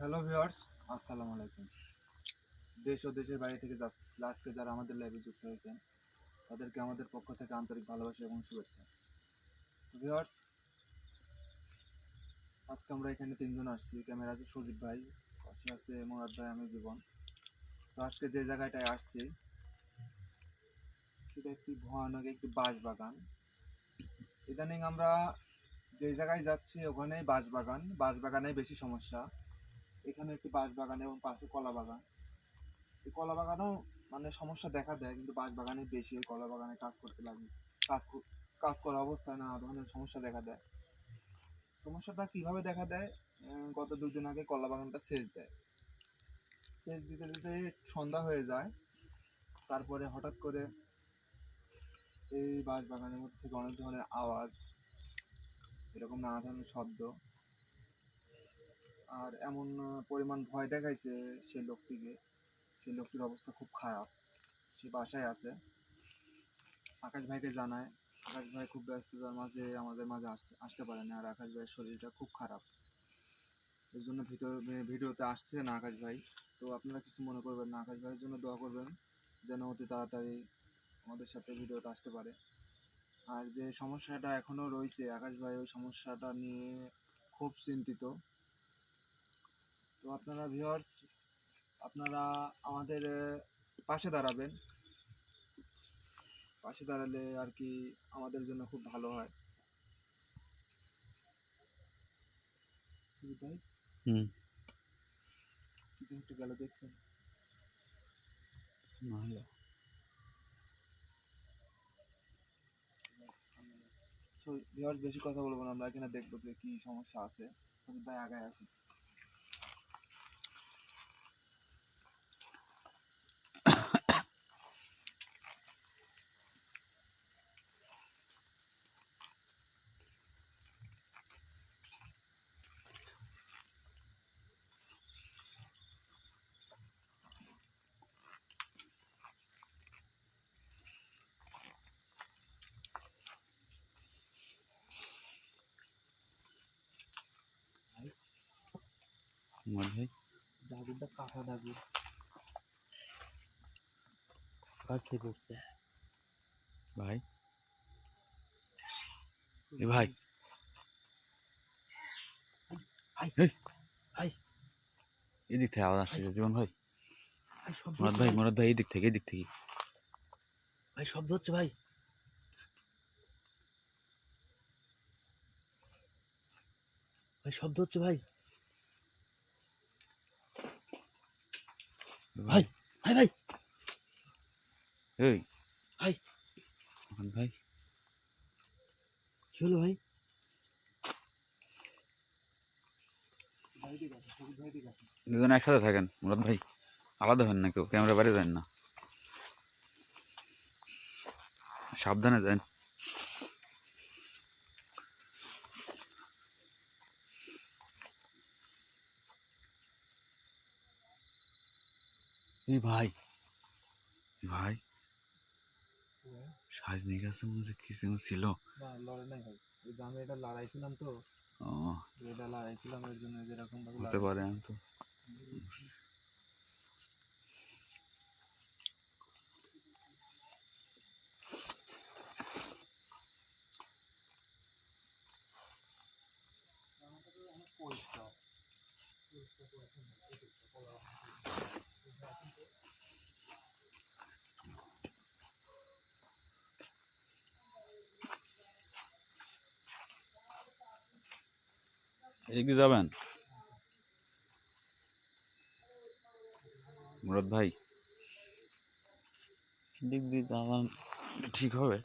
Hello viewers আসসালামু আলাইকুম দেশ ও দেশের বাইরে থেকে আজকে যারা আমাদের লাইভে যুক্ত হয়েছেন, তাদেরকে আমাদের পক্ষ থেকে আন্তরিক ভালোবাসা এবং শুভেচ্ছা। ভিউয়ার্স আজকে আমরা এখানে তিনজন আসছি। ক্যামেরা আছে সজীব ভাই, পাশে আছে মোরাদ ভাই, আমি, জীবন। তো আজকে যে জায়গাটায় আসছি, সেটা একটি ভয়ানক একটি বাঁশ বাগান ইদানিং আমরা যে জায়গায় যাচ্ছি, ওখানেই বাঁশ বাগান বাঁশ বাগানে বেশি সমস্যা। এখানে একটি বাঁশ বাগান এবং পাশে কলা বাগান এই কলা বাগানেও মানে সমস্যা দেখা দেয়, কিন্তু বাঁশ বাগানে বেশি ওই কলা বাগানে কাজ করতে লাগে, কাজ কাজ করা অবস্থায় নানা ধরনের সমস্যা দেখা দেয়। সমস্যাটা কীভাবে দেখা দেয়? গত দুদিন আগে কলা বাগানটা সেচ দেয়। সেচ দিতে দিতে সন্ধ্যা হয়ে যায়, তারপরে হঠাৎ করে এই বাঁশ বাগানের মধ্যে থেকে অনেক ধরনের আওয়াজ, এরকম নানা ধরনের শব্দ আর এমন পরিমাণ ভয় দেখাইছে সেই লোকটিকে। সেই লোকটির অবস্থা খুব খারাপ। সে বাসায় আছে। আকাশ ভাইকে জানায়। আকাশ ভাই খুব ব্যস্ততার মাঝে আমাদের মাঝে আসতে আসতে পারে না। আর আকাশ ভাইয়ের শরীরটা খুব খারাপ। এর জন্য ভিডিও ভিডিওতে আসছে না আকাশ ভাই। তো আপনারা কিছু মনে করবেন না। আকাশ ভাইয়ের জন্য দোয়া করবেন যেন অতি তাড়াতাড়ি আমাদের সাথে ভিডিওতে আসতে পারে। আর যে সমস্যাটা এখনও রয়েছে, আকাশ ভাই ওই সমস্যাটা নিয়ে খুব চিন্তিত। তো আপনারা ভিউয়ার্স আপনারা আমাদের পাশে দাঁড়াবেন। পাশে দাঁড়ালে আর কি আমাদের জন্য খুব ভালো হয়। হুম। কিছু একটু গেল দেখছেন। ভালো তো ভিউয়ার্স বেশি কথা বলব না। আমরা এখানে দেখব যে কি সমস্যা আছে। ভাই আগায় আসুন থেকে উঠছে ভাই? এ ভাই। এদিক থেকে আওয়াজ আসছে জীবন ভাই। মুরাদ ভাই ভাই। মুরাদ ভাই এদিক থেকে এদিক থেকে। ভাই শব্দ হচ্ছে ভাই। ভাই শব্দ হচ্ছে ভাই। ভাই ভাই। এই। ভাই। ভাই। কি হলো ভাই? দুজন একসাথে থাকেন মুরাদ ভাই। আলাদা হন না কেউ ক্যামেরা বাইরে যান না। সাবধানে যান। এই ভাই। ভাই? সাজ নিকাশের মধ্যে কিছু ছিল। না লড়াই নাই ভাই। আমি এটা লড়াইছিলাম তো। ও। এটা লড়াইছিলাম এর জন্য যেরকম হতে পারে আমি তো। এদিকে যাবেন? মুরাদ ভাই? দিক দিয়ে যাবেন। ঠিক হবে।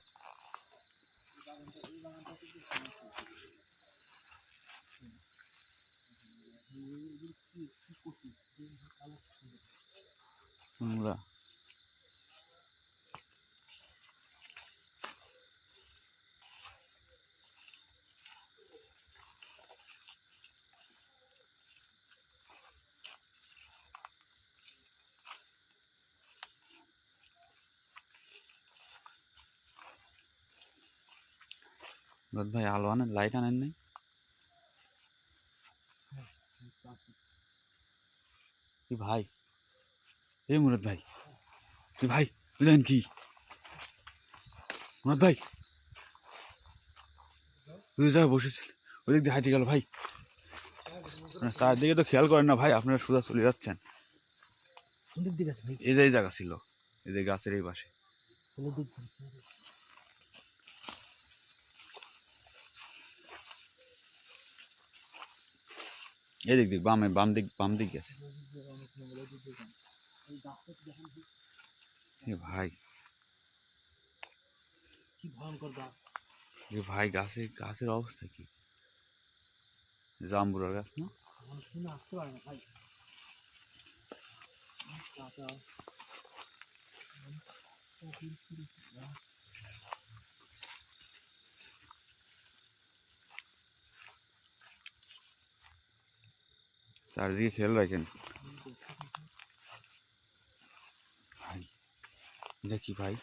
আমরা মুরাদ ভাই আলো আনেন লাইট আনেন নাই? কি ভাই এই মুরাদ ভাই কি ভাই বুঝলেন কি? মুরাদ ভাই তুই যা বসেছিল ওই দিক দিয়ে হাইটে গেল ভাই। চারদিকে তো খেয়াল করেন না ভাই আপনারা সোজা চলে যাচ্ছেন। এই যে এই জায়গা ছিল এই যে গাছের এই পাশে। কোন দিক এই দিক দিক বামে বাম দিক বাম দিক গেছে। এ ভাই। ভয়ঙ্কর গাছ। এ ভাই গাছের গাছের অবস্থা কি? জাম্বুরার গাছ না ভাই। চারিদিকে খেয়াল রাখেন। এটা ভাই?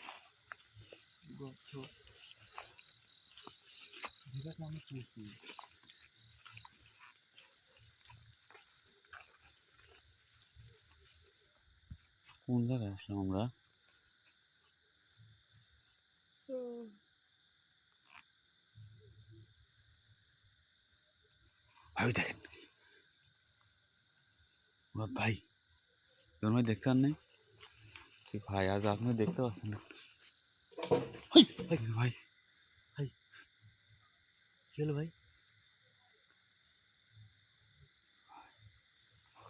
কোন জায়গায় আসলাম আমরা? ওই দেখেন। ভাই তোর ভাই দেখতে নাই? কি ভাই আজ আপনি দেখতে পাচ্ছেন না। এ ভাই কি হলো ভাই?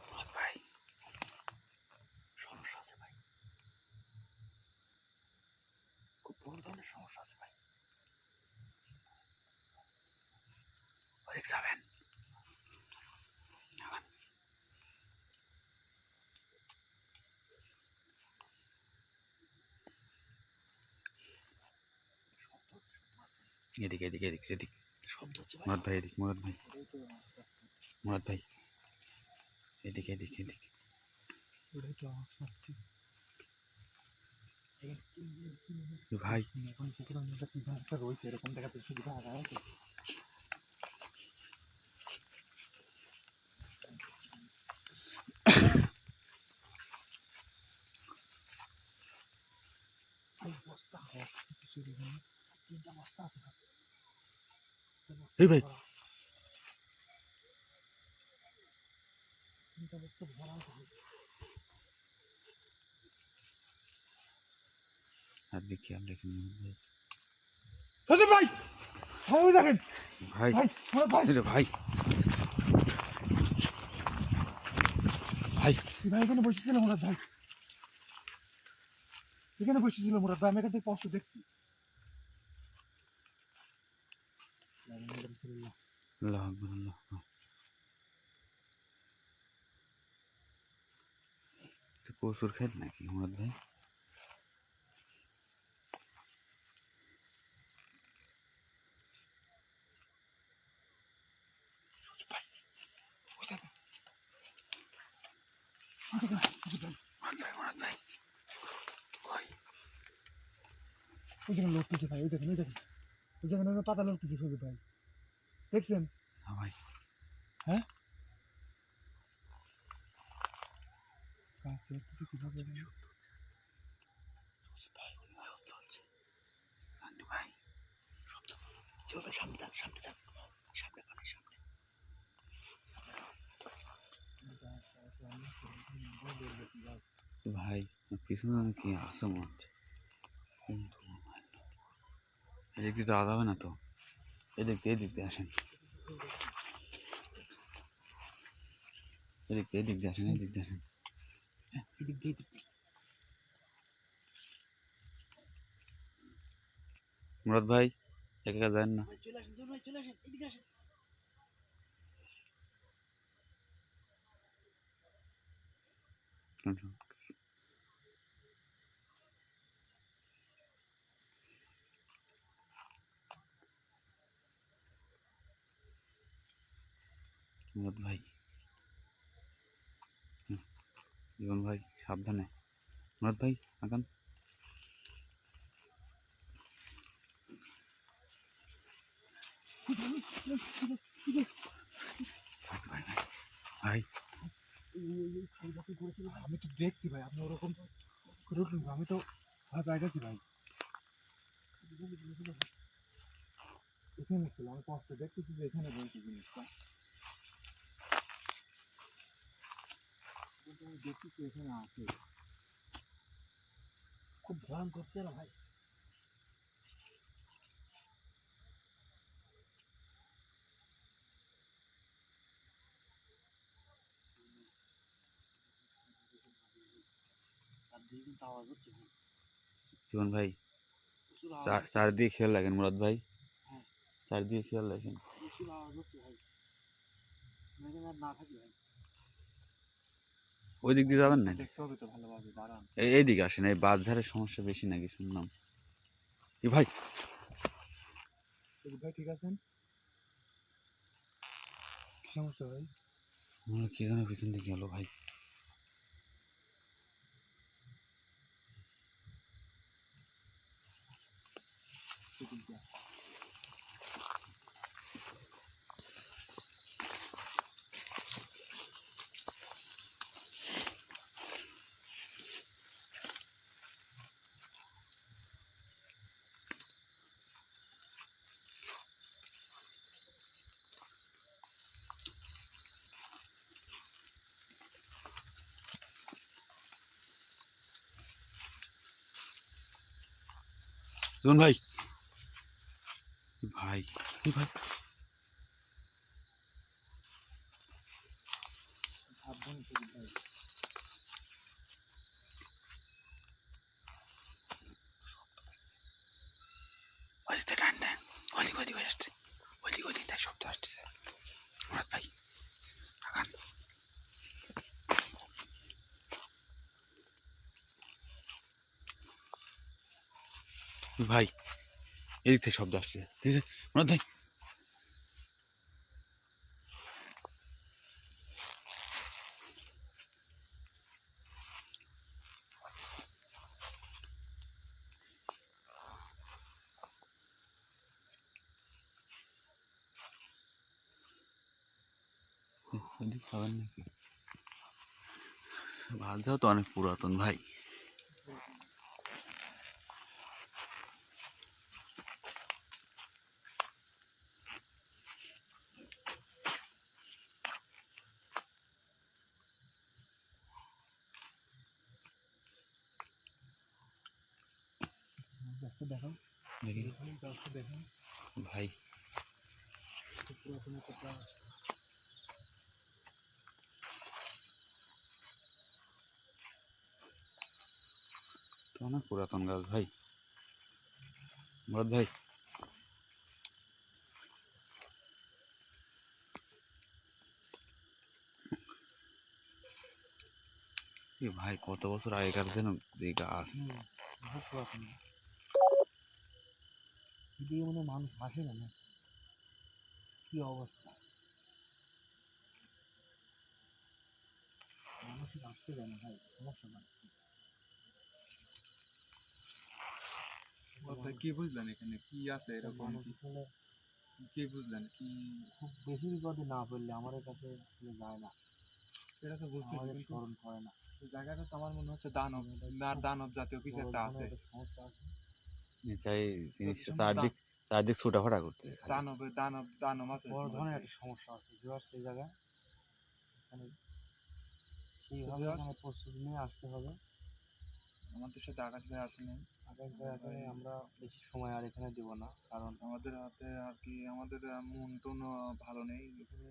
মুরাদ ভাই সমস্যা আছে ভাই খুব বড় ধরনের সমস্যা আছে ভাই ওদিক যাবেন যাবেন। এদিকে এদিকে এদিকে এদিকে। মুরাদ ভাই এদিক মুরাদ ভাই। মুরাদ ভাই। এদিকে এদিকে এদিকে। ভাই। রয়েছে এরকম দেখাতে সুবিধা আছে ভাই। এই ভাই। আর দেখি দেখি ভাই সজীব ভাই ভাই দেখেন। ভাই ভাই আমার ভাই। ভাই। ভাই এখানে বসেছিল মুরাদ ভাই। এখানে বসেছিল মুরাদ ভাই আমি এখান থেকে কষ্ট দেখছি। আল্লাহ আকবার আল্লাহ আকবার। তো কচুর খেত নাকি মুরাদ ভাই মুরাদ ভাই মুরাদ ভাই কই ওই যেখানে লড়তেছে ভাই ওই দেখেন ওই দেখেন ওই যেখানে ওই পাতা লড়তেছে সজীব ভাই দেখছেন? হ্যাঁ? সামনে সামনে সামনে ভাই পিছনে কি আসে মনে হচ্ছে কিন্তু আদা হবে না তো? এদিক এদিক দিয়ে আসেন। এদিক এদিক দিয়ে আসেন, এদিক দিয়ে আসেন। মুরাদ ভাই, একা যান না। চলে আসেন চলে আসেন এদিকে আসেন মুরাদ ভাই। জীবন ভাই, সাবধানে। মুরাদ ভাই, আগান। ভাই আমি তো দেখছি ভাই, আপনি ওরকম আমি তো ভয় পাই গেছি ভাই। এখানে ছিল, আমি কষ্ট দেখতেছি যে এখানে বলছি জিনিসটা। কিন্তু আমি দেখতেছি এখানে আছে। খুব ভয়ঙ্কর ছিল ভাই। জীবন ভাই। চারদিকে খেয়াল রাখেন মুরাদ ভাই। হ্যাঁ। চারদিকে খেয়াল রাখেন। না থাকি ভাই। ওই দিক দিয়ে যাবেন না এই এইদিকে আসেন এই বাজারের সমস্যা বেশি নাকি শুনলাম। কি ভাই। ভাই ঠিক আছেন? সমস্যা ভাই? আমার কি যেন পিছন দিকে গেল ভাই। জীবন ভাই। ভাই ভাই? ওদিকে টান টান ওদিকে ওদিকে আসছে ওদিকে ওদিকে তাই শব্দ আসছে ভাই আগান ভাই এদিক থেকে শব্দ আসছে। ঠিক আছে? মুরাদ ভাই খাবেন নাকি? বাজাও তো অনেক পুরাতন, ভাই। দেখাও ভাই। অনেক পুরাতন গাছ ভাই। ভাই। ভাই কত বছর আগেকার যেন যে গাছ। এদিকে মানে মানুষ আসে না কি অবস্থা? মানুষের আসতে দেয় না ভাই সমস্যা না কি? বুঝলেন এখানে? কি আছে এরকম? কি- বুঝলেন? কি খুব বেশি বিপদে না পড়লে আমাদের কাছে যায় না। সেটা তো বুঝতে স্মরণ করে না। জায়গাটা তো আমার মনে হচ্ছে দানব না দানব জাতীয় কিছু একটা আছে। সমস্যা আছে। এ চাই জিনিসটা চারদিক চারদিক ছোটাফাটা করছে। দানব দানব আছে বড় ধরনের একটা সমস্যা আছে জায়গায়। এখানে সেইভাবে এখানে প্রস্তুতি নিয়ে আসতে হবে। আমাদের সাথে আকাশ ভাই আসেনি এখানে আমরা বেশি সময় আর এখানে দেবো না কারণ আমাদের হাতে আর কি আমাদের মন টন ভালো নেই। এখানে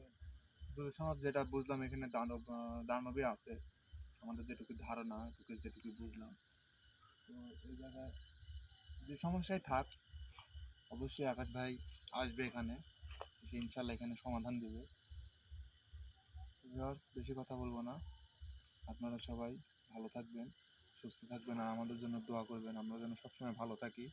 সমাজ যেটা বুঝলাম এখানে দানব দানবই আছে। আমাদের যেটুকু ধারণা যেটুকু বুঝলাম। তো এই জায়গায় যে সমস্যায় থাক, অবশ্যই আকাশ ভাই আসবে এখানে। সে ইনশাল্লাহ এখানে সমাধান দেবে। বেশি কথা বলব না। আপনারা সবাই ভালো থাকবেন, সুস্থ থাকবেন আর আমাদের জন্য দোয়া করবেন। আমরা যেন সবসময় ভালো থাকি।